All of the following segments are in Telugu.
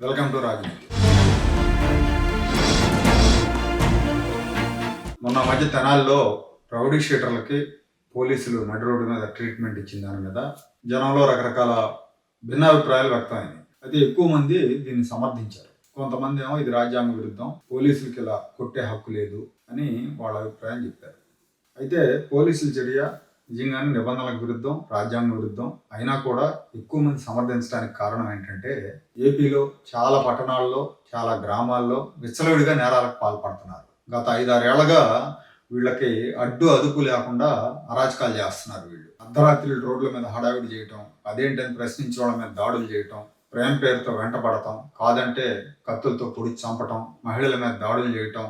వెల్కమ్ టు రాజనీతి మొన్న మధ్య తెనాల్లో రౌడీ షీటర్లకి పోలీసులు నడి రోడ్డు మీద ట్రీట్మెంట్ ఇచ్చిన దాని మీద జనంలో రకరకాల భిన్నాభిప్రాయాలు వ్యక్తమైనాయి అయితే ఎక్కువ మంది దీన్ని సమర్థించారు. కొంతమంది ఏమో ఇది రాజ్యాంగ విరుద్ధం పోలీసులకి ఇలా కొట్టే హక్కు లేదు అని వాళ్ళ అభిప్రాయం చెప్పారు. అయితే పోలీసుల చర్య నిజంగానే నిబంధనలకు విరుద్ధం రాజ్యాంగ విరుద్ధం. అయినా కూడా ఎక్కువ మంది సమర్థించడానికి కారణం ఏంటంటే ఏపీలో చాలా పట్టణాల్లో చాలా గ్రామాల్లో విచ్చలవిడిగా నేరాలకు పాల్పడుతున్నారు. గత ఐదారేళ్ళగా వీళ్ళకి అడ్డు అదుపు లేకుండా అరాచకాలు చేస్తున్నారు వీళ్ళు. అర్ధరాత్రి రోడ్ల మీద హడావిడి చేయటం అదేంటని ప్రశ్నించే వాళ్ళ మీద దాడులు చేయటం ప్రేమ పేరుతో వెంటపడటం కాదంటే కత్తులతో పొడిచి చంపటం మహిళల మీద దాడులు చేయటం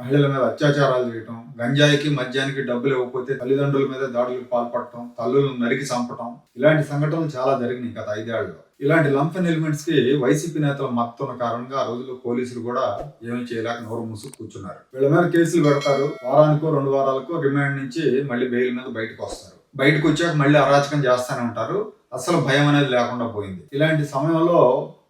మహిళల మీద అత్యాచారాలు చేయటం గంజాయికి మద్యానికి డబ్బులు ఇవ్వకపోతే తల్లిదండ్రుల మీద దాడులకు పాల్పడటం తల్లులను నరికి చంపటం ఇలాంటి సంఘటనలు చాలా జరిగినాయి గత ఐదేళ్ళలో. ఇలాంటి లంఫన్ ఎలిమెంట్స్కి వైసీపీ నేతల మత్తున్న కారణంగా ఆ రోజుల్లో పోలీసులు కూడా ఏమీ చేయలేక నోరు మూసుకు కూర్చున్నారు. వీళ్ళ మీద కేసులు పెడతారు. వారానికో రెండు వారాలకో రిమాండ్ నుంచి మళ్ళీ బెయిల్ మీద బయటకు వస్తారు. బయటకు వచ్చాక మళ్ళీ అరాచకం చేస్తానే ఉంటారు. అసలు భయం అనేది లేకుండా పోయింది. ఇలాంటి సమయంలో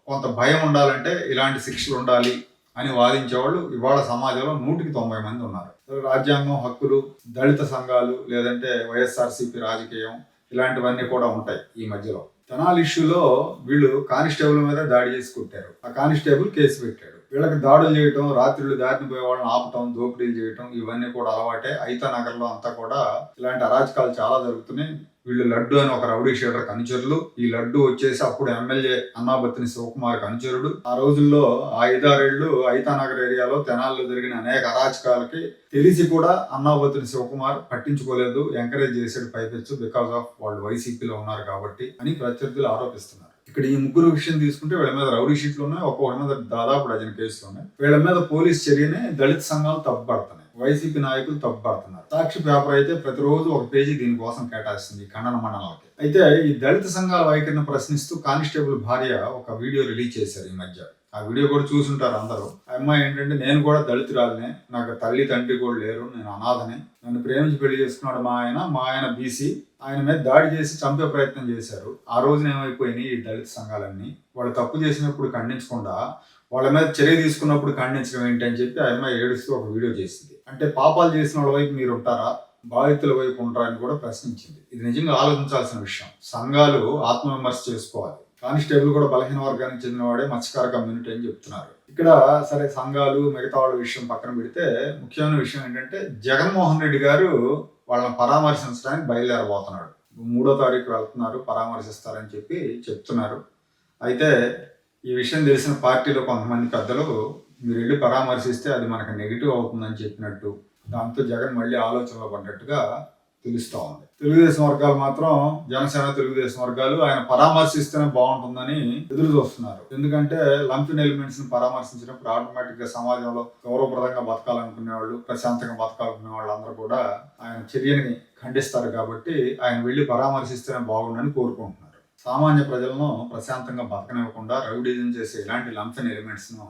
కొంత భయం ఉండాలంటే ఇలాంటి శిక్షలు ఉండాలి. అని వాదించేవాళ్ళు ఇవాళ సమాజంలో నూటికి తొంభై మంది ఉన్నారు. రాజ్యాంగం హక్కులు దళిత సంఘాలు లేదంటే వైఎస్ఆర్సీపీ రాజకీయం ఇలాంటివన్నీ కూడా ఉంటాయి ఈ మధ్యలో. తెనాలి ఇష్యూలో వీళ్ళు కానిస్టేబుల్ మీద దాడి చేసి కొట్టారు. ఆ కానిస్టేబుల్ కేసు పెట్టాడు. వీళ్ళకి దాడులు చేయటం రాత్రులు దారిని పోయే వాళ్ళని ఆపటం దోపిడీలు చేయటం ఇవన్నీ కూడా అలవాటే. ఐతా నగర్లో అంతా కూడా ఇలాంటి అరాచకాలు చాలా జరుగుతున్నాయి. వీళ్ళు లడ్డు అని ఒక రౌడీ షీటర్ అనుచరులు ఈ లడ్డు వచ్చేసి అప్పుడు ఎమ్మెల్యే అన్నాబత్తిని శివకుమార్ అనుచరుడు ఆ రోజుల్లో ఆ ఐదారేళ్ళు ఐతానగర్ ఏరియాలో తెనాల్లో జరిగిన అనేక అరాచకాలకి తెలిసి కూడా అన్నాబత్తిని శివకుమార్ పట్టించుకోలేదు. ఎంకరేజ్ చేసాడు పైపెచ్చు బికాస్ ఆఫ్ వాళ్ళు వైసీపీలో ఉన్నారు కాబట్టి అని ప్రత్యర్థులు ఆరోపిస్తున్నారు. ఇక్కడ ఈ ముగ్గురు విషయం తీసుకుంటే వీళ్ళ మీద రౌడీ షీట్లు ఉన్నాయి ఒక్కొక్కరి మీద దాదాపు డజన్ కేసులు ఉన్నాయి. వీళ్ళ మీద పోలీస్ చర్యని దళిత సంఘాలు తప్పుపడుతున్నాయి. వైసీపీ నాయకులు తప్పుపడుతున్నారు. సాక్షి పేపర్ అయితే ప్రతిరోజు ఒక పేజీ దీనికోసం కేటాయిస్తుంది ఈ ఖండన మండలానికి అయితే ఈ దళిత సంఘాల వైఖరిని ప్రశ్నిస్తూ కానిస్టేబుల్ భార్య ఒక వీడియో రిలీజ్ చేశారు ఈ మధ్య. ఆ వీడియో కూడా చూసుంటారు అందరూ. అమ్మాయి ఏంటంటే నేను కూడా దళితురాలనే. నాకు తల్లి తండ్రి కూడా లేరు. నేను అనాథనే. నన్ను ప్రేమించి పెళ్ళి చేసుకున్నాడు మా ఆయన. మా ఆయన బీసీ. ఆయన మీద దాడి చేసి చంపే ప్రయత్నం చేశారు. ఆ రోజున ఏమైపోయినాయి ఈ దళిత సంఘాలన్నీ? వాళ్ళు తప్పు చేసినప్పుడు ఖండించకుండా వాళ్ళ మీద చర్య తీసుకున్నప్పుడు ఖండించడం ఏంటి అని చెప్పి ఆయన ఏడుస్తూ ఒక వీడియో చేసింది. అంటే పాపాలు చేసిన వాళ్ళ వైపు మీరు ఉంటారా? బాధితుల వైపు ఉంటారని కూడా ప్రశ్నించింది. ఇది నిజంగా ఆలోచించాల్సిన విషయం. సంఘాలు ఆత్మవిమర్శ చేసుకోవాలి. కానిస్టేబుల్ కూడా బలహీన వర్గానికి చెందినవాడే మత్స్యకార కమ్యూనిటీ అని చెప్తున్నారు. ఇక్కడ సరే సంఘాలు మిగతా వాళ్ళ విషయం పక్కన పెడితే ముఖ్యమైన విషయం ఏంటంటే జగన్మోహన్ రెడ్డి గారు వాళ్ళని పరామర్శించడానికి బయలుదేరబోతున్నాడు. మూడో తారీఖు వెళ్తున్నారు పరామర్శిస్తారని చెప్పి చెప్తున్నారు. అయితే ఈ విషయం తెలిసిన పార్టీలో కొంతమంది పెద్దలు మీరు వెళ్ళి పరామర్శిస్తే అది మనకు నెగిటివ్ అవుతుందని చెప్పినట్టు. దాంతో జగన్ మళ్ళీ ఆలోచనలో పడ్డట్టుగా తెలుస్తూ ఉంది తెలుగుదేశం వర్గాలు మాత్రం జనసేన తెలుగుదేశం వర్గాలు ఆయన పరామర్శిస్తేనే బాగుంటుందని ఎదురు చూస్తున్నారు. ఎందుకంటే లంపిన్ ఎలిమెంట్స్ని పరామర్శించినప్పుడు ఆటోమేటిక్గా సమాజంలో గౌరవప్రదంగా బతకాలనుకునే వాళ్ళు ప్రశాంతంగా బతకాలనుకునే వాళ్ళందరూ కూడా ఆయన చర్యని ఖండిస్తారు కాబట్టి ఆయన వెళ్ళి పరామర్శిస్తేనే బాగుండని కోరుకుంటున్నారు. సామాన్య ప్రజలను ప్రశాంతంగా బతకనివ్వకుండా రౌడీజం చేసే ఇలాంటి లంఫన్ ఎలిమెంట్స్ను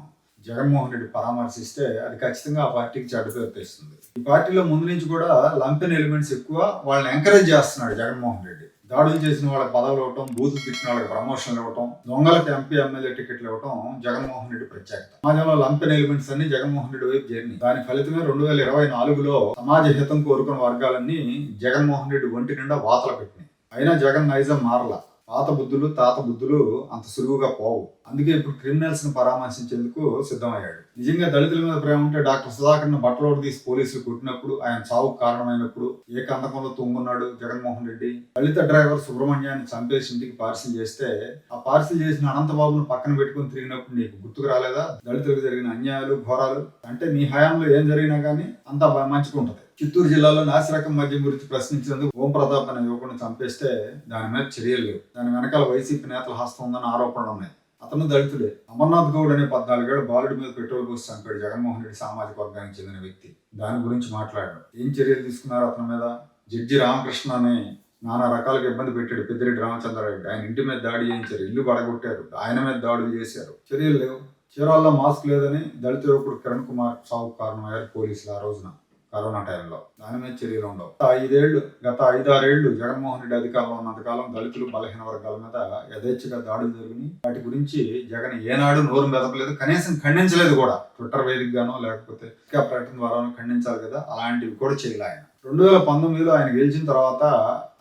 జగన్మోహన్ రెడ్డి పరామర్శిస్తే అది ఖచ్చితంగా ఆ పార్టీకి చెడ్డ పేరు తెస్తుంది. ఈ పార్టీలో ముందు నుంచి కూడా లంపెన్ ఎలిమెంట్స్ ఎక్కువ వాళ్ళని ఎంకరేజ్ చేస్తున్నాడు జగన్మోహన్ రెడ్డి. దాడులు చేసిన వాళ్ళకి పదవులు ఇవ్వటం బూతులు తిట్టిన వాళ్ళకి ప్రమోషన్లు ఇవ్వటం దొంగలకు ఎంపీ ఎమ్మెల్యే టికెట్లు ఇవ్వటం జగన్మోహన్ రెడ్డి ప్రత్యేకత. సమాజంలో లంపెన్ ఎలిమెంట్స్ అన్ని జగన్మోహన్ రెడ్డి వైపు చేరినాయి. దాని ఫలితమే రెండు వేల ఇరవై నాలుగులో సమాజ హితం కోరుకున్న వర్గాలన్నీ జగన్మోహన్ రెడ్డి ఒంటి నిండా వాతలు పెట్టినాయి. అయినా జగన్ నైజం మారలా. పాత బుద్ధులు తాత బుద్ధులు అంత సులువుగా పోవు. అందుకే ఇప్పుడు క్రిమినల్స్ని పరామర్శించేందుకు సిద్ధమయ్యాడు. నిజంగా దళితుల మీద ప్రేమ ఉంటే డాక్టర్ సుధాకర్ బట్టలోడు తీసి పోలీసులు కొట్టినప్పుడు ఆయన చావుకు కారణమైనప్పుడు ఏ కందకంలో తుంగున్నాడు జగన్మోహన్ రెడ్డి? దళిత డ్రైవర్ సుబ్రహ్మణ్యాన్ని చంపేసి ఇంటికి పార్సిల్ చేస్తే ఆ పార్సిల్ చేసిన అనంతబాబును పక్కన పెట్టుకుని తిరిగినప్పుడు నీకు గుర్తుకు రాలేదా? దళితులకు జరిగిన అన్యాయాలు ఘోరాలు? అంటే నీ హయాంలో ఏం జరిగినా కానీ అంతా మంచిగా ఉంటది చిత్తూరు జిల్లాలో నాసిరకం మద్యం గురించి ప్రశ్నించినందుకు ఓం ప్రతాప్ అనే యువకుని చంపేస్తే దాని మీద చర్యలు లేవు. దాని వెనకాల వైసీపీ నేతల హస్తం ఉందని ఆరోపణలు ఉన్నాయి. అతను దళితుడే. అమర్నాథ్ గౌడ్ అనే పద్నాలుగేళ్ళ బాలుడి మీద పెట్రోల్ పోసి చంపాడు జగన్మోహన్ రెడ్డి సామాజిక వర్గానికి చెందిన వ్యక్తి. దాని గురించి మాట్లాడాడు. ఏం చర్యలు తీసుకున్నారు అతని మీద? జడ్జి రామకృష్ణ అని నానా రకాలుగా ఇబ్బంది పెట్టాడు పెద్దిరెడ్డి రామచంద్రారెడ్డి ఆయన ఇంటి మీద దాడి చేయించారు. ఇల్లు పడగొట్టారు. ఆయన మీద దాడులు చేశారు. చర్యలు లేవు. చీరాల్లో మాస్క్ లేదని దళిత యువకుడు కిరణ్ కుమార్ సావుకు కారణమయ్యారు పోలీసులు ఆ రోజున. కరోనా టైంలో. దాని మీద చర్యలు ఉండవు. గత ఐదేళ్ళు గత ఐదారేళ్ళు జగన్మోహన్ రెడ్డి అధికారంలో ఉన్నంతకాలం దళితులు బలహీన వర్గాల మీద యథేచ్ఛగా దాడులు జరిగినాయి. వాటి గురించి జగన్ ఏనాడు నోరు మెదపలేదు కనీసం ఖండించలేదు కూడా. ట్విట్టర్ వేదికగానో లేకపోతే ఇంకా ప్రకటన ద్వారా ఖండించాలి కదా అలాంటివి కూడా చేయలే ఆయన. రెండు వేల పంతొమ్మిదిలో ఆయన గెలిచిన తర్వాత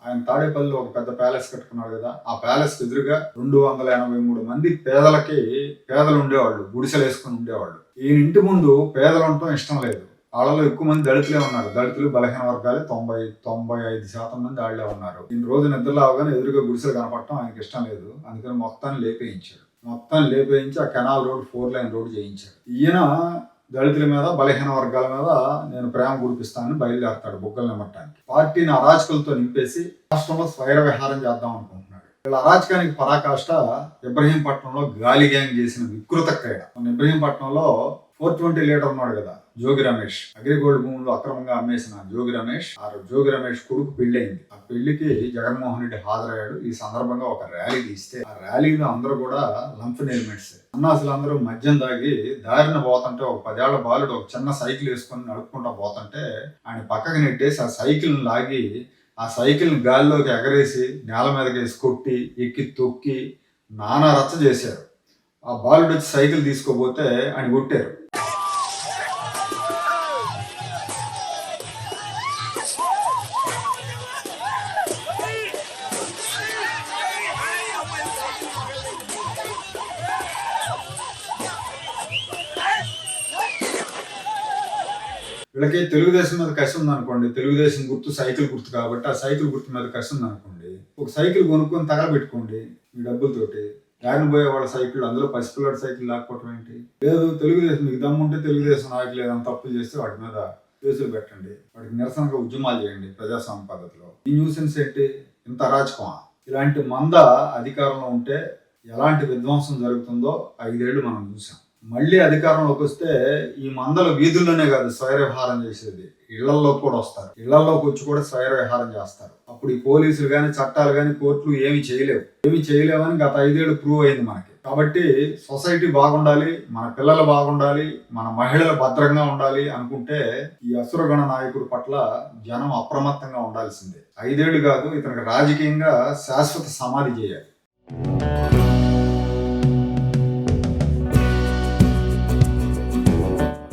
ఆయన తాడేపల్లిలో ఒక పెద్ద ప్యాలెస్ కట్టుకున్నాడు కదా ఆ ప్యాలెస్ ఎదురుగా రెండు వందల ఎనభై మూడు మంది పేదలకి పేదలు ఉండేవాళ్ళు గుడిసెలు వేసుకుని ఉండేవాళ్ళు. ఈయన ఇంటి ముందు పేదలు ఉండటం ఇష్టం లేదు. వాళ్ళలో ఎక్కువ మంది దళితులే ఉన్నారు. దళితులు బలహీన వర్గాలే తొంభై తొంభై ఐదు శాతం మంది వాళ్ళే ఉన్నారు. ఈ రోజు నిద్రలో అవగానే ఎదురుగా గుడిసెలు కనపడటం ఆయనకి ఇష్టం లేదు. అందుకని మొత్తాన్ని లేపేయించాడు మొత్తాన్ని లేపేయించి ఆ canal road four line road చేయించాడు ఈయన దళితుల మీద బలహీన వర్గాల మీద నేను ప్రేమ కురిపిస్తానని బయలుదేరతాడు బుగ్గలు నిమ్మటానికి పార్టీని అరాచకులతో నింపేసి రాష్ట్రంలో స్వైర విహారం చేద్దాం అనుకుంటున్నాడు. వీళ్ళ అరాచకానికి పరాకాష్ట ఇబ్రహీంపట్నంలో గాలి గ్యాంగ్ చేసిన వికృత క్రీడ. మన ఇబ్రహీంపట్నంలో ఫోర్ ట్వంటీ లీటర్ ఉన్నాడు కదా జోగి రమేష్ అగ్రిగోల్డ్ భూములు అక్రమంగా అమ్మేసిన జోగి రమేష్ ఆ జోగి రమేష్ కొడుకు పెళ్ళైంది. ఆ పెళ్ళికి జగన్మోహన్ రెడ్డి హాజరయ్యాడు. ఈ సందర్భంగా ఒక ర్యాలీ తీస్తే ఆ ర్యాలీలో అందరూ కూడా లంఫ్ ఎలిమెంట్స్ అన్నాసులు అందరూ మద్యం దాగి దారిన పోతుంటే ఒక పదేళ్ళ బాలుడు ఒక చిన్న సైకిల్ వేసుకొని నడుపుకుంటా పోతుంటే ఆయన పక్కకి నెట్టేసి ఆ సైకిల్ లాగి ఆ సైకిల్ గాల్లోకి ఎగరేసి నేల మీదకి వేసి కొట్టి ఎక్కి తొక్కి నానా రచ్చ చేశారు. ఆ బాలుడు వచ్చి సైకిల్ తీసుకోపోతే ఆయన కొట్టారు. వీళ్ళకి తెలుగుదేశం మీద కసి ఉందనుకోండి తెలుగుదేశం గుర్తు సైకిల్ గుర్తు కాబట్టి ఆ సైకిల్ గుర్తు మీద కసి ఉందనుకోండి ఒక సైకిల్ కొనుక్కొని తగలబెట్టుకోండి మీ డబ్బులతోటి. దారిని పోయే వాళ్ళ సైకిల్ అందులో పసిపిల్లడి సైకిల్ లేకపోవటం ఏంటి? లేదు తెలుగుదేశం మీకు దమ్ముంటే తెలుగుదేశం నాయకులు ఏదైనా తప్పులు చేస్తే వాటి మీద కేసులు పెట్టండి. వాటికి నిరసనగా ఉద్యమాలు చేయండి ప్రజాస్వామ్య పద్ధతిలో ఈ న్యూసెన్స్ ఏంటి? ఇంత అరాచకమా? ఇలాంటి మంద అధికారంలో ఉంటే ఎలాంటి విధ్వంసం జరుగుతుందో ఐదేళ్ళు మనం చూసాం మళ్ళీ అధికారంలోకి వస్తే ఈ మందల వీధుల్లోనే కాదు స్వైర విహారం చేసేది. ఇళ్ళలో కూడా వస్తారు. ఇళ్ళలోకి వచ్చి కూడా స్వైర విహారం చేస్తారు. అప్పుడు ఈ పోలీసులు కానీ చట్టాలు కానీ కోర్టులు ఏమి చేయలేవు. ఏమి చేయలేవని గత ఐదేళ్ళు ప్రూవ్ అయింది మనకి. కాబట్టి సొసైటీ బాగుండాలి మన పిల్లలు బాగుండాలి మన మహిళలు భద్రంగా ఉండాలి అనుకుంటే ఈ అసురగణ నాయకుడి పట్ల జనం అప్రమత్తంగా ఉండాల్సిందే. ఐదేళ్ళు కాదు ఇతనికి రాజకీయంగా శాశ్వత సమాధి చేయాలి.